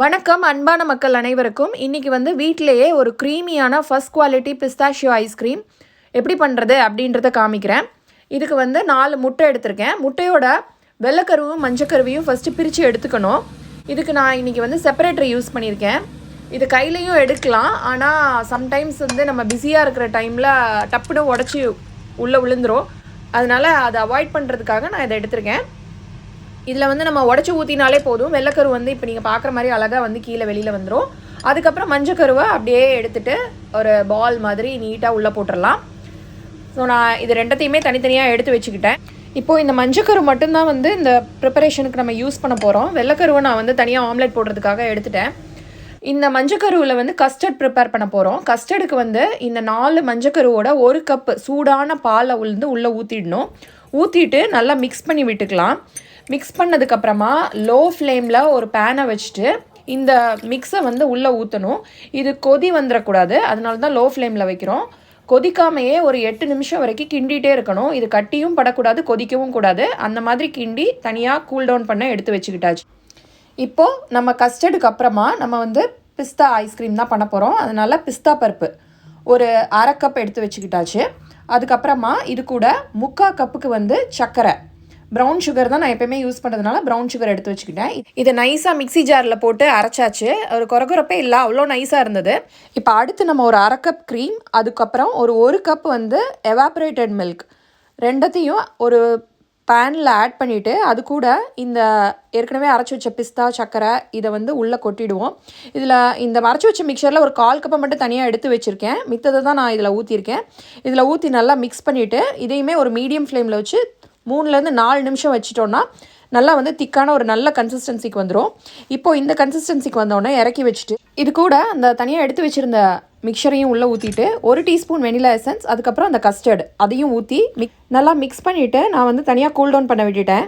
வணக்கம் அன்பான மக்கள் அனைவருக்கும். இன்றைக்கி வந்து வீட்டிலேயே ஒரு க்ரீமியான first quality pistachio ice cream எப்படி பண்ணுறது அப்படின்றத காமிக்கிறேன். இதுக்கு வந்து நாலு முட்டை எடுத்திருக்கேன். முட்டையோட வெள்ளைக்கருவும் மஞ்சக்கருவையும் ஃபஸ்ட்டு பிரித்து எடுத்துக்கணும். இதுக்கு நான் இன்றைக்கி வந்து செப்பரேட்டர் யூஸ் பண்ணியிருக்கேன். இது கையிலையும் எடுக்கலாம். ஆனால் சம்டைம்ஸ் வந்து நம்ம பிஸியாக இருக்கிற டைமில் டப்புன்னு உடச்சி உள்ளே விழுந்துரும். அதனால் அதை அவாய்ட் பண்ணுறதுக்காக நான் இதை எடுத்திருக்கேன். இதில் வந்து நம்ம உடச்சி ஊற்றினாலே போதும். வெள்ளைக்கரு வந்து இப்போ நீங்கள் பார்க்குற மாதிரி அழகாக வந்து கீழே வெளியில் வந்துடும் அதுக்கப்புறம் மஞ்சக்கருவை அப்படியே எடுத்துகிட்டு ஒரு பால் மாதிரி நீட்டாக உள்ளே போட்டுடலாம் ஸோ நான் இது ரெண்டத்தையுமே தனித்தனியாக எடுத்து வச்சுக்கிட்டேன். இப்போது இந்த மஞ்சக்கரு மட்டும்தான் வந்து இந்த ப்ரிப்பரேஷனுக்கு நம்ம யூஸ் பண்ண போகிறோம் வெள்ளைக்கருவை நான் வந்து தனியாக ஆம்லெட் போடுறதுக்காக எடுத்துட்டேன். இந்த மஞ்சக்கருவில் வந்து கஸ்டர்ட் ப்ரிப்பேர் பண்ண போகிறோம் கஸ்டர்டுக்கு வந்து இந்த நாலு மஞ்சக்கருவோட ஒரு கப்பு சூடான பாலை உளுந்து உள்ளே ஊற்றிடணும் ஊற்றிட்டு நல்லா மிக்ஸ் பண்ணி விட்டுக்கலாம். மிக்ஸ் பண்ணதுக்கப்புறமா லோ ஃப்ளேமில் ஒரு பேனை வச்சுட்டு இந்த மிக்ஸை வந்து உள்ளே ஊற்றணும் இது கொதி வந்துடக்கூடாது அதனால தான் லோ ஃப்ளேமில் வைக்கிறோம். கொதிக்காமையே ஒரு எட்டு நிமிஷம் வரைக்கும் கிண்டிகிட்டே இருக்கணும். இது கட்டியும் படக்கூடாது கொதிக்கவும் கூடாது. அந்த மாதிரி கிண்டி தனியாக கூல் டவுன் பண்ண எடுத்து வச்சுக்கிட்டாச்சு. இப்போது நம்ம கஸ்டர்டுக்கு அப்புறமா நம்ம வந்து பிஸ்தா ஐஸ்கிரீம் தான் பண்ண போகிறோம் அதனால் பிஸ்தா பருப்பு ஒரு அரை கப் எடுத்து வச்சுக்கிட்டாச்சு. அதுக்கப்புறமா இது கூட முக்கால் கப்புக்கு வந்து சர்க்கரை ப்ரௌன் சுகர் தான் நான் எப்பயுமே யூஸ் பண்ணுறதுனால ப்ரௌன் சுகர் எடுத்து வச்சுக்கிட்டேன். இதை நைஸாக மிக்ஸி ஜாரில் போட்டு அரைச்சாச்சு. ஒரு குறகுறப்பே இல்லை அவ்வளோ நைஸாக இருந்தது. இப்போ அடுத்து நம்ம ஒரு அரை கப் க்ரீம் அதுக்கப்புறம் ஒரு ஒரு கப் வந்து எவாப்ரேட்டட் மில்க் ரெண்டத்தையும் ஒரு பேனில் ஆட் பண்ணிவிட்டு அது கூட இந்த ஏற்கனவே அரைச்சி வச்ச பிஸ்தா சர்க்கரை இதை வந்து உள்ளே கொட்டிடுவோம். இதில் இந்த அரைச்சி வச்ச மிக்சரில் ஒரு கால் கப்பை மட்டும் தனியாக எடுத்து வச்சுருக்கேன். மித்ததை தான் நான் இதில் ஊற்றிருக்கேன் இதில் ஊற்றி நல்லா மிக்ஸ் பண்ணிவிட்டு இதையுமே ஒரு மீடியம் ஃப்ளேமில் வச்சு மூணுலேருந்து நாலு நிமிஷம் வச்சிட்டோன்னா நல்லா வந்து திக்கான ஒரு நல்ல கன்சிஸ்டன்சிக்கு வந்துடும் இப்போது இந்த கன்சிஸ்டன்சிக்கு வந்தோடனே இறக்கி வச்சுட்டு இது கூட அந்த தனியாக எடுத்து வச்சுருந்த மிக்சரையும் உள்ளே ஊற்றிட்டு ஒரு டீஸ்பூன் வெனிலா எசன்ஸ் அதுக்கப்புறம் அந்த கஸ்டர்டு அதையும் ஊற்றி மிக் நல்லா மிக்ஸ் பண்ணிவிட்டு நான் வந்து தனியாக கூல் டவுன் பண்ண விட்டுட்டேன்.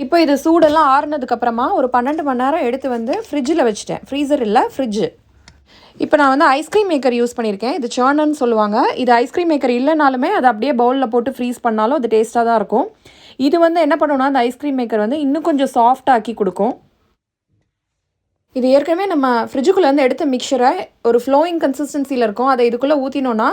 இப்போ இது சூடெல்லாம் ஆறுனதுக்கப்புறமா ஒரு பன்னெண்டு மணி நேரம் எடுத்து வந்து ஃப்ரிட்ஜில் வச்சுட்டேன். ஃப்ரீசர் இல்லை ஃப்ரிட்ஜு இப்போ நான் வந்து ஐஸ்கிரீம் மேக்கர் யூஸ் பண்ணியிருக்கேன். இது சேர்னன்னு சொல்லுவாங்க. இது ஐஸ்கிரீம் மேக்கர் இல்லைனாலுமே அதை அப்படியே பவுலில் போட்டு ஃப்ரீஸ் பண்ணாலும் அது டேஸ்ட்டாக தான் இருக்கும். இது வந்து என்ன பண்ணுன்னா அந்த ஐஸ்கிரீம் மேக்கர் வந்து இன்னும் கொஞ்சம் சாஃப்டாக்கி கொடுக்கும். இது ஏற்கனவே நம்ம ஃப்ரிட்ஜுக்குள்ளேருந்து எடுத்த மிக்சரை ஒரு ஃப்ளோயிங் கன்சிஸ்டன்சியில் இருக்கும். அதை இதுக்குள்ளே ஊற்றினோன்னா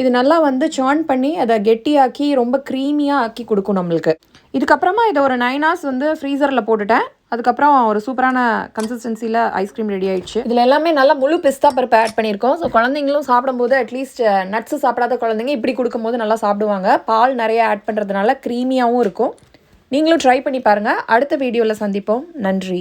இது நல்லா வந்து சேர்ன் பண்ணி அதை கெட்டியாக்கி ரொம்ப க்ரீமியாக ஆக்கி கொடுக்கும் நம்மளுக்கு. இதுக்கப்புறமா இதை ஒரு நைன் ஹவர்ஸ் வந்து ஃப்ரீசரில் போட்டுட்டேன். அதுக்கப்புறம் ஒரு சூப்பரான கன்சிஸ்டன்சியில் ஐஸ்கிரீம் ரெடி ஆயிடுச்சு. இதில் எல்லாமே நல்லா முழு பிஸ்தா பருப்பு ஆட் பண்ணியிருக்கோம். ஸோ குழந்தைங்களும் சாப்பிடும்போது அட்லீஸ்ட் நட்ஸு uh, சாப்பிடாத குழந்தைங்க இப்படி கொடுக்கும்போது நல்லா சாப்பிடுவாங்க. பால் நிறைய ஆட் பண்ணுறதுனால க்ரீமியாகவும் இருக்கும். நீங்களும் ட்ரை பண்ணி பாருங்கள் அடுத்த வீடியோவில் சந்திப்போம். நன்றி.